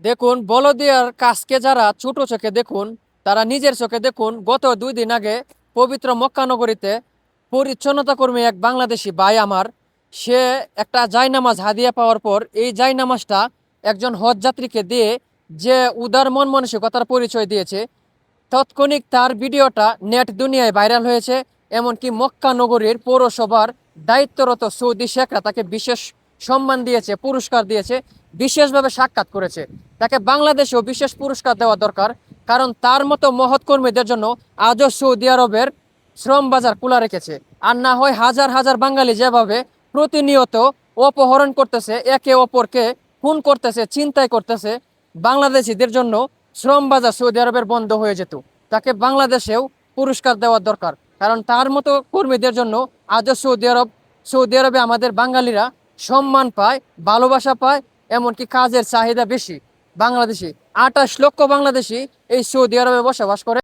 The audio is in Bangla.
দেখুন, বলদিয়ার কাজকে যারা ছোট চোখে দেখুন, তারা নিজের চোখে দেখুন, গত দুই দিন আগে পবিত্র মক্কানগরীতে পরিচ্ছন্নতা কর্মী এক বাংলাদেশি ভাই আমার, সে একটা জায়নামাজ হাদিয়া পাওয়ার পর এই জায়নামাজটা একজন হজ যাত্রীকে দিয়ে যে উদার মন মানসিকতার পরিচয় দিয়েছে, তৎক্ষণিক তার ভিডিওটা নেট দুনিয়ায় ভাইরাল হয়েছে, এমনকি মক্কা নগরীর পৌরসভার দায়িত্বরত সৌদি শেখরা তাকে বিশেষ সম্মান দিয়েছে, পুরস্কার দিয়েছে, বিশেষভাবে সাক্ষাৎ করেছে। তাকে বাংলাদেশেও বিশেষ পুরস্কার দেওয়া দরকার, কারণ তার মতো মহৎ কর্মীদের জন্য আজও সৌদি আরবের শ্রম বাজার খোলা রেখেছে। আর না হয় হাজার হাজার বাঙালি যেভাবে প্রতিনিয়ত অপহরণ করতেছে, একে অপরকে খুন করতেছে চিন্তাই করতেছে, বাংলাদেশিদের জন্য শ্রম বাজার সৌদি আরবের বন্ধ হয়ে যেত। তাকে বাংলাদেশেও পুরস্কার দেওয়া দরকার, কারণ তার মতো কর্মীদের জন্য আজও সৌদি আরব, সৌদি আরবে আমাদের বাঙালিরা সম্মান পায়, ভালোবাসা পায়, এমনকি কাজের চাহিদা বেশি। বাংলাদেশি আঠাশ লক্ষ বাংলাদেশি এই সৌদি আরবে বসবাস করে।